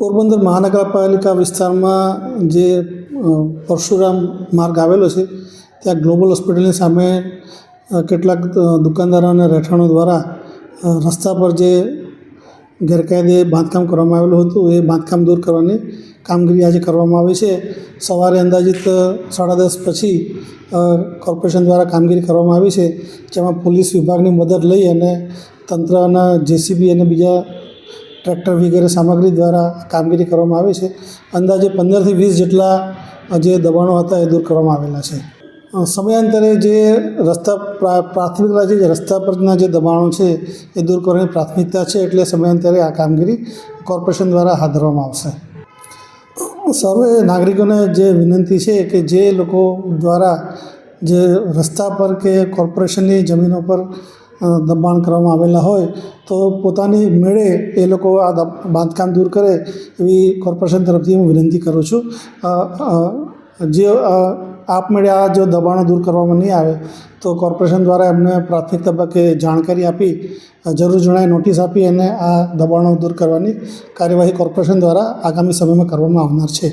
પોરબંદર મહાનગરપાલિકા વિસ્તારમાં જે પરશુરામ માર્ગ આવેલો છે, ત્યાં ગ્લોબલ હોસ્પિટલની સામે કેટલાક દુકાનદારો અને રહેઠાણો દ્વારા રસ્તા પર જે ગેરકાયદે બાંધકામ કરવામાં આવેલું હતું, એ બાંધકામ દૂર કરવાની કામગીરી આજે કરવામાં આવી છે. સવારે અંદાજિત સાડા દસ પછી કોર્પોરેશન દ્વારા કામગીરી કરવામાં આવી છે, જેમાં પોલીસ વિભાગની મદદ લઈ અને તંત્રના જેસીબી અને બીજા ટ્રેક્ટર વગેરે સામગ્રી દ્વારા કામગીરી કરવામાં આવી છે. અંદાજે પંદરથી વીસ જેટલા જે દબાણો હતા એ દૂર કરવામાં આવેલા છે. સમયાંતરે જે રસ્તા પ્રાથમિક છે જે રસ્તા પરના જે દબાણો છે એ દૂર કરવાની પ્રાથમિકતા છે એટલે સમયાંતરે આ કામગીરી કોર્પોરેશન દ્વારા હાથ ધરવામાં આવશે. સર્વે નાગરિકોને જે વિનંતી છે કે જે લોકો દ્વારા જે રસ્તા પર કે કોર્પોરેશનની જમીનો પર દબાણ કરવામાં આવેલા હોય તો પોતાની મેળે એ લોકો આ બાંધકામ દૂર કરે એવી કોર્પોરેશન તરફથી હું વિનંતી કરું છું. જે આપમેળે આ જો દબાણો દૂર કરવામાં નહીં આવે તો કોર્પોરેશન દ્વારા એમને પ્રાથમિક તબક્કે જાણકારી આપી જરૂર જણાય, નોટિસ આપી અને આ દબાણો દૂર કરવાની કાર્યવાહી કોર્પોરેશન દ્વારા આગામી સમયમાં કરવામાં આવનાર છે.